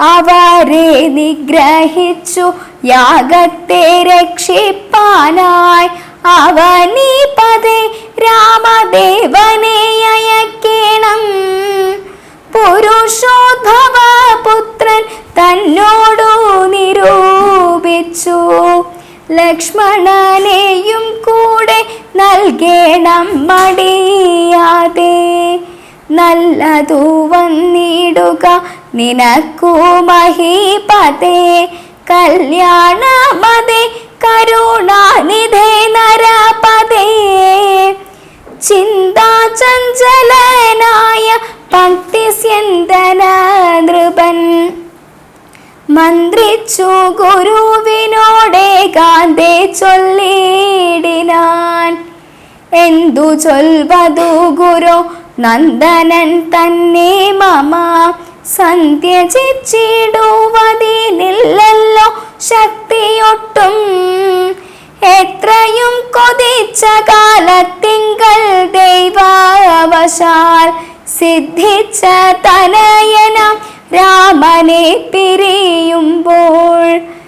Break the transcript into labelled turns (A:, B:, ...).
A: അവരെ നിഗ്രഹിച്ചു യാഗത്തെ രക്ഷിപ്പാനായി. അവനീ പതേ രാമദേവനെ അയക്കണം. പുരുഷോദ്ഭവ പുത്രൻ തന്നോടു നിരൂപിച്ചു. ലക്ഷ്മണനെയും കൂടെ നൽകേണം മടിയാതെ നല്ലതു വന്നിടുക. നിനക്കു മഹീപതേ കല്യാണമതേ കരുണാനിധേ നരപതേ. ചിന്താചഞ്ചലനായ ഭക്തിസ്യന്തന നൃപൻ. മന്ത്രിച്ചു ഗുരുവിനോടെ കാന്തേ ചൊല്ലിടിനാൻ. എന്തു ചൊൽവതു ഗുരു നന്ദനൻ തന്നെ മമ. സന്ധ്യചിച്ചിടുവതിനില്ലല്ലോ ശക്തിയൊട്ടും. എത്രയും കൊതിച്ച കാലത്തിങ്കൽ ദൈവാവശാൽ സിദ്ധിച്ച തനയനം രാമനെ പിരിയുമ്പോൾ